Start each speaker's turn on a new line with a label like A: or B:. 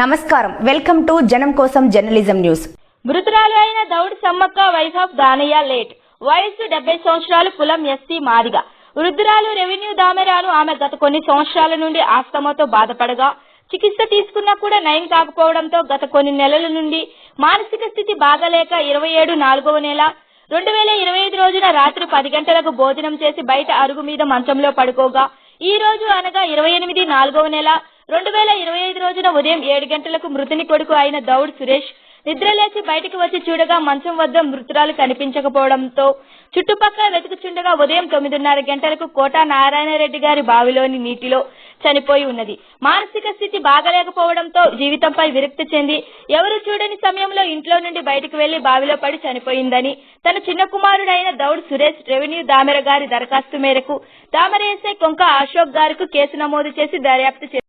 A: నమస్కారం. Welcome to జనం కోసం జర్నలిజం న్యూస్.
B: మృతురాలు అయిన Daud Sammakka wife of Danayya late. వయస్సు డెబ్బై సంవత్సరాలు కులం ఎస్సీ మాదిగ. వృద్ధురాలు రెవెన్యూ దామెరాను ఆమె గత కొన్ని సంవత్సరాల నుండి ఆస్తమాతో బాధపడగా చికిత్స తీసుకున్నా కూడా నయం కాకపోవడంతో గత కొన్ని నెలల నుండి మానసిక స్థితి బాగలేక ఇరవై ఏడు నాలుగవ నెల రెండు వేల ఇరవై ఐదు రోజున రాత్రి పది గంటలకు భోజనం చేసి బయట అరుగు మీద మంచంలో పడుకోగా ఈ రోజు అనగా ఇరవై ఎనిమిది నాలుగవ నెల రెండు వేల ఇరవై ఐదు రోజున ఉదయం ఏడు గంటలకు మృతుని కొడుకు అయిన దౌడ్ సురేష్ నిద్రలేచి బయటకు వచ్చి చూడగా మంచం వద్ద మృతురాలు కనిపించకపోవడంతో చుట్టుపక్కల వెతుకుచుండగా ఉదయం తొమ్మిదిన్నర గంటలకు కోట నారాయణరెడ్డి గారి బావిలోని నీటిలో చనిపోయి ఉన్నది. మానసిక స్థితి బాగలేకపోవడంతో జీవితంపై విరక్తి చెంది ఎవరు చూడని సమయంలో ఇంట్లో నుండి బయటకు వెళ్ళి బావిలో పడి చనిపోయిందని తన చిన్న కుమారుడైన దౌడ్ సురేష్ రెవెన్యూ దామెర గారి దరఖాస్తు మేరకు దామెర ఎస్ఐ కొంక అశోక్ గారికి కేసు నమోదు చేసి దర్యాప్తు చేశారు